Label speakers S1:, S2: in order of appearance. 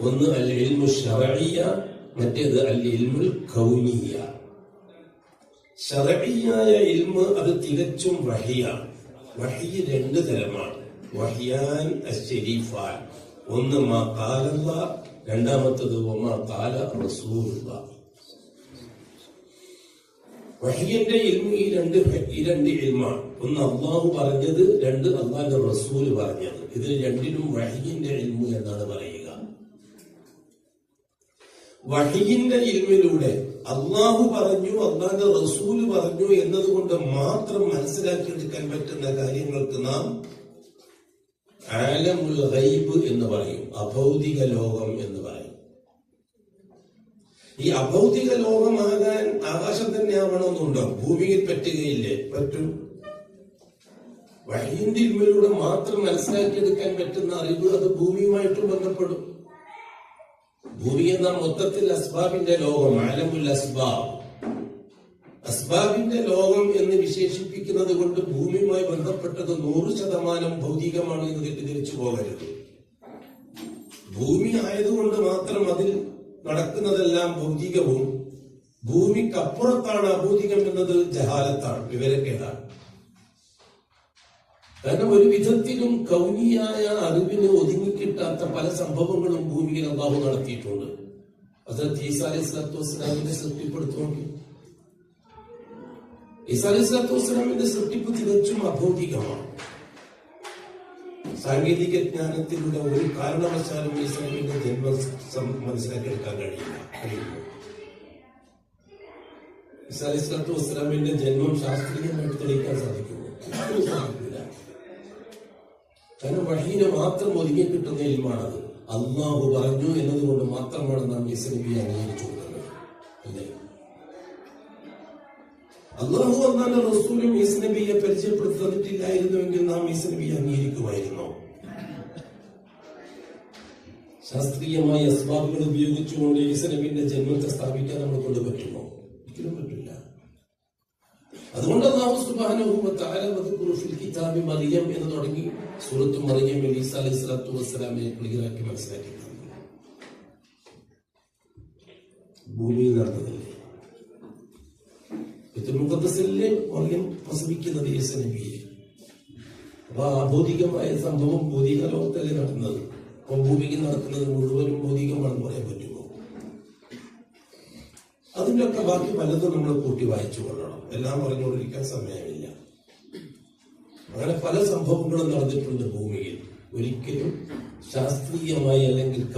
S1: ഒന്ന് അൽ ഇൽമു ഷറഇയ മറ്റേത് അൽ ഇൽമുൽ കൗനിയ ഷറഇയായ ഇൽമ് അത് തികച്ചും വഹിയാണ്. വഹി രണ്ട് തരമാണ്. വഹിയാൻ അശ്ശരീഫാൻ. ഒന്ന് മാ കാലല്ല രണ്ടാമത്തത് ഒമാ കാല റസൂലുള്ള. വഹിയന്റെ ഇൽമു ഈ രണ്ട് ഈ രണ്ട് ഇൽമാണ്. ഒന്ന് അള്ളാഹു പറഞ്ഞത് രണ്ട് അള്ളാഹിന്റെ റസൂൽ പറഞ്ഞത്. ഇതിൽ രണ്ടിനും വഹിയന്റെ ഇൽമു എന്നാണ് പറയുക. വഹിയിന്റെ ഇൽമിലൂടെ അള്ളാഹു പറഞ്ഞു അള്ളാന്റെ റസൂൽ പറഞ്ഞു എന്നതുകൊണ്ട് മാത്രം മനസ്സിലാക്കിയെടുക്കാൻ പറ്റുന്ന കാര്യങ്ങൾക്ക് നാം ആലമുൽ ഗൈബ് എന്ന് പറയും അഭൗതിക ലോകം എന്ന് പറയും. ഈ അഭൗതിക ലോകമാകാൻ ആകാശം തന്നെ ആവണമെന്നുണ്ടോ ഭൂമിയിൽ പറ്റുകയില്ലേ? പറ്റും. വഴിയുടെ ഇൽമിലൂടെ മാത്രം മനസ്സിലാക്കിയെടുക്കാൻ പറ്റുന്ന അറിവ് അത് ഭൂമിയുമായിട്ടും ബന്ധപ്പെടും. ഭൂമി എന്ന മൊത്തത്തിൽ അസ്ബാബിന്റെ ലോകം ആലമുൽ അസ്ബാബ്. അസ്ബാബിന്റെ ലോകം എന്ന് വിശേഷിപ്പിക്കുന്നത് കൊണ്ട് ഭൂമിയുമായി ബന്ധപ്പെട്ടത് നൂറ് ശതമാനം ഭൗതികമാണ് എന്ന് തെറ്റിദ്ധരിച്ചു പോകരുത്. ഭൂമി ആയതുകൊണ്ട് മാത്രം അതിൽ നടക്കുന്നതെല്ലാം ഭൗതികവും. ഭൂമിക്കപ്പുറത്താണ് അഭൗതികം എന്നത് ജഹാലത്താണ്. വിവരക്കേടാണ്. കാരണം ഒരു വിധത്തിലും കൗനിയായ അറിവിന് ഒതുങ്ങിക്കിട്ടാത്ത പല സംഭവങ്ങളും ഭൂമിയിൽ അള്ളാഹു നടത്തിയിട്ടുണ്ട്. അത് ഈസാ അലൈഹി സ്വലാത്തു വസ്സലാമിന്റെ സൃഷ്ടിപ്പെടുത്തുകൊണ്ട് ഈസാ അലൈഹി സ്വലാത്തു വസ്സലാമിന്റെ സൃഷ്ടിപ്പ് തികച്ചും അഭൗതികമാണ്. സാങ്കേതിക ജ്ഞാനത്തിലൂടെ ഒരു കാരണവശാലും ഇസ്ലാമിന്റെ ജന്മം സം- മനസ്സിലാക്കിയെടുക്കാൻ കഴിയില്ല. കഴിയില്ല. ഈസാ അലൈഹി സ്വലാത്തു വസ്സലാമിന്റെ ജന്മം ശാസ്ത്രീയമായിട്ട് തെളിയിക്കാൻ സാധിക്കുമോ? ഒരിക്കലും സാധിക്കില്ല കാരണം വഹീനെ മാത്രം ഒതുങ്ങി കിട്ടുന്ന ഇൽമാണത്. അള്ളാഹു പറഞ്ഞു എന്നതുകൊണ്ട് മാത്രമാണ് നാം ഇസ്ലമിയെ അംഗീകരിച്ചു അള്ളാഹു അന്നാന്റെ റസൂലും ഇസ്ലബിയെ പരിചയപ്പെടുത്തിയിട്ടില്ലായിരുന്നുവെങ്കിൽ നാം ഇസ്നബിയെ അംഗീകരിക്കുമായിരുന്നു? ശാസ്ത്രീയമായ അസ്ബാബുകൾ ഉപയോഗിച്ചുകൊണ്ട് ഇസ്ലബിന്റെ ജന്മത്തെ സ്ഥാപിക്കാൻ നമ്മൾ കൊണ്ട് പറ്റുമോ? ഒരിക്കലും മറിയം എന്ന് തുടങ്ങി സൂറത്ത് മറിയം ഈസ അലൈഹി സ്വലാത്തു വസ്സലാമിനെ ക്ലിയറാക്കി മനസ്സിലാക്കി. ഭൂമിയിൽ നടന്നതല്ലേ മുഖദ്ദസിലെ മറിയം പ്രസവിക്കുന്നത് യേശു നബിയെ. അപ്പൊ ആ ഭൗതികമായ സംഭവം ഭൗതിക ലോകത്തല്ലേ നടക്കുന്നത്? അപ്പൊ ഭൂമിക്ക് നടക്കുന്നത് മുഴുവനും ഭൗതികമാണെന്ന് പറയാൻ പറ്റുമോ? അതിന്റെ ഒക്കെ ബാക്കി പലതും നമ്മൾ കൂട്ടി വായിച്ചു കൊള്ളണം. എല്ലാം പറഞ്ഞുകൊണ്ടിരിക്കാൻ സമയമില്ല. അങ്ങനെ പല സംഭവങ്ങളും നടന്നിട്ടുണ്ട് ഭൂമിയിൽ. ഒരിക്കലും ശാസ്ത്രീയമായി അല്ലെങ്കിൽ